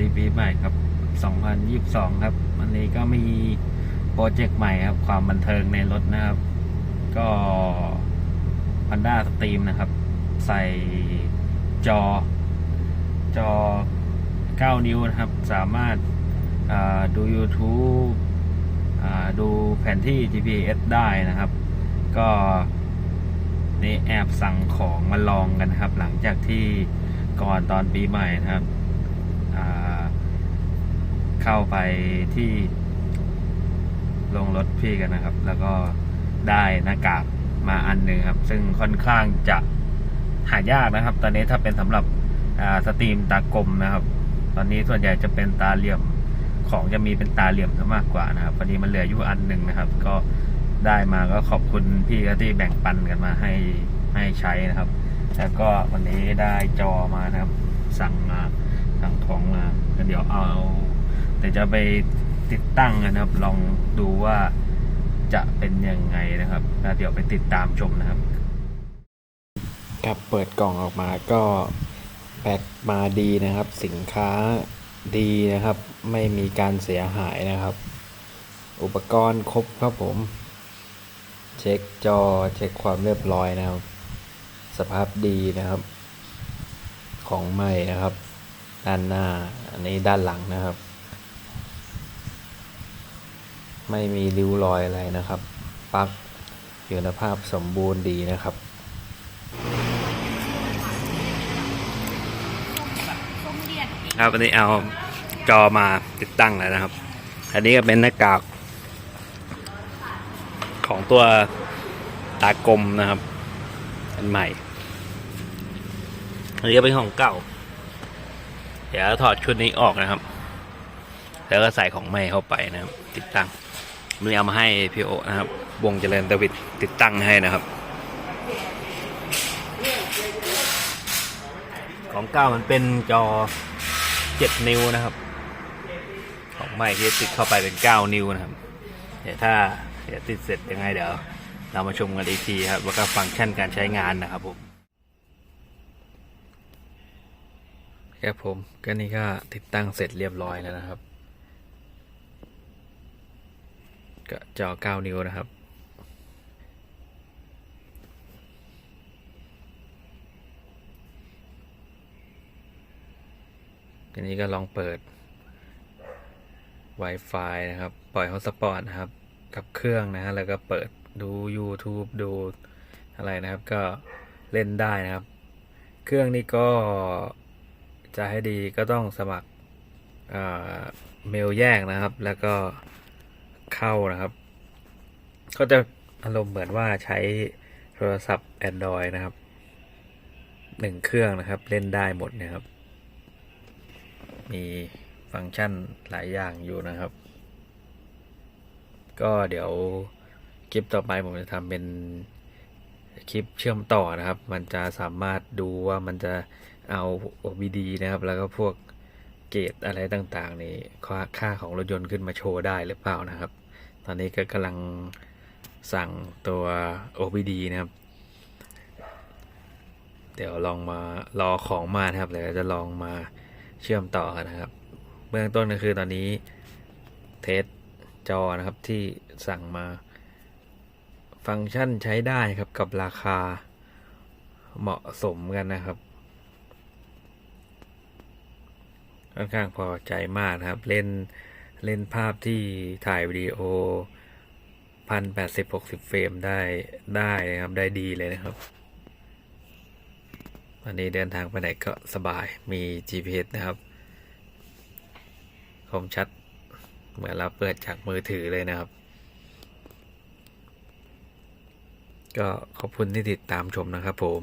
ดีปีใหม่ครับ 2022 ครับ วันนี้ก็มีโปรเจกต์ใหม่ครับ ความบันเทิงในรถนะครับ ก็ Honda Stream นะครับ ใส่จอ จอ 9 นิ้วนะครับ สามารถาดู YouTube ดูแผนที่ GPS ได้นะครับ ก็นี่แอบสั่งของมาลองกันนะครับ หลังจากที่ก่อนตอนปีใหม่นะครับ เข้าไปที่ลงรถพี่กันนะครับ แล้วก็ได้หน้ากากมาอันหนึ่งครับ ซึ่งค่อนข้างจะหายากนะครับ ตอนนี้ถ้าเป็นสำหรับสตรีมตากลมนะครับ ตอนนี้ส่วนใหญ่จะเป็นตาเหลี่ยมของจะมีเป็นตาเหลี่ยมซะมากกว่านะครับพอดีมันเหลืออยู่อันหนึ่งนะครับ ก็ได้มาก็ขอบคุณพี่ที่แบ่งปันกันมาให้ให้ใช้นะครับ แล้วก็วันนี้ได้จอมานะครับ สั่งมา ของมาเดี๋ยวเอาเดี๋ยวจะไปติดตั้งนะครับ ลองดูว่าจะเป็นยังไงนะครับแล้วเดี๋ยวไปติดตามชมนะครับ ครับเปิดกล่องออกมาก็แพ็คมาดีนะครับ สินค้าดีนะครับ ไม่มีการเสียหายนะครับ อุปกรณ์ครบครับผม เช็คจอเช็คความเรียบร้อยนะครับ สภาพดีนะครับ ของใหม่นะครับ ด้านหน้า อันนี้ด้านหลังนะครับ ไม่มีริ้วรอยอะไรนะครับปลั๊กอยู่ในภาพสมบูรณ์ดีนะครับครับวันนี้เอาจอมาติดตั้งแล้วนะครับ อันนี้ก็เป็นหน้ากากของตัวตากลมนะครับ อันใหม่ อันนี้ก็เป็นของเก่า เดี๋ยวถอดชุดนี้ออกนะครับ แล้วก็ใส่ของใหม่เข้าไปนะครับ ติดตั้งวันนี้เอามาให้พี่โอนะครับ วงเจริญตวิดติดตั้งให้นะครับ ของเก่ามันเป็นจอ7นิ้วนะครับ ของใหม่ที่ติดเข้าไปเป็น9นิ้วนะครับ เดี๋ยวถ้าเดี๋ยวติดเสร็จยังไงเดี๋ยว เรามาชมกันอีกทีครับ ว่าก็ฟังก์ชันการใช้งานนะครับผม ครับผมก็นี่ก็ติดตั้งเสร็จเรียบร้อยแล้วนะครับ ก็จอ 9 นิ้วนะครับ ทีนี้ก็ลองเปิด Wi-Fi นะครับ ปล่อยฮอตสปอตนะครับ กับเครื่องนะฮะแล้วก็เปิดดู YouTube ดูอะไรนะครับ ก็เล่นได้นะครับ เครื่องนี้ก็ จะให้ดีก็ต้องสมัครเมลแยกนะครับ แล้วก็เข้านะครับ ก็จะอารมณ์เหมือนว่าใช้โทรศัพท์ Android นะครับหนึ่งเครื่องนะครับ เล่นได้หมดนะครับ มีฟังก์ชันหลายอย่างอยู่นะครับ ก็เดี๋ยวคลิปต่อไปผมจะทำเป็นคลิปเชื่อมต่อนะครับ มันจะสามารถดูว่ามันจะ เอา OBD นะครับ แล้วก็พวกเกรดอะไรต่างๆนี่ค่าค่าของรถยนต์ขึ้นมาโชว์ได้หรือเปล่านะครับ ตอนนี้ก็กำลังสั่งตัว OBD นะครับ เดี๋ยวลองมารอของมานะครับเดี๋ยวจะลองมาเชื่อมต่อนนะครับ เบื้องต้นก็คือตอนนี้เทสจอนะครับที่สั่งมา ฟังก์ชันใช้ได้ครับกับราคาเหมาะสมกันนะครับ ค่อนข้างพอใจมากนะครับ เล่นเล่นภาพที่ถ่ายวิดีโอพันแปดสิบหกสิบเฟรมได้ได้นะครับได้ดีเลยนะครับวันนี้เดินทางไปไหนก็สบายมี GPS นะครับ คมชัดเหมือนเราเปิดจากมือถือเลยนะครับ ก็ขอบคุณที่ติดตามชมนะครับผม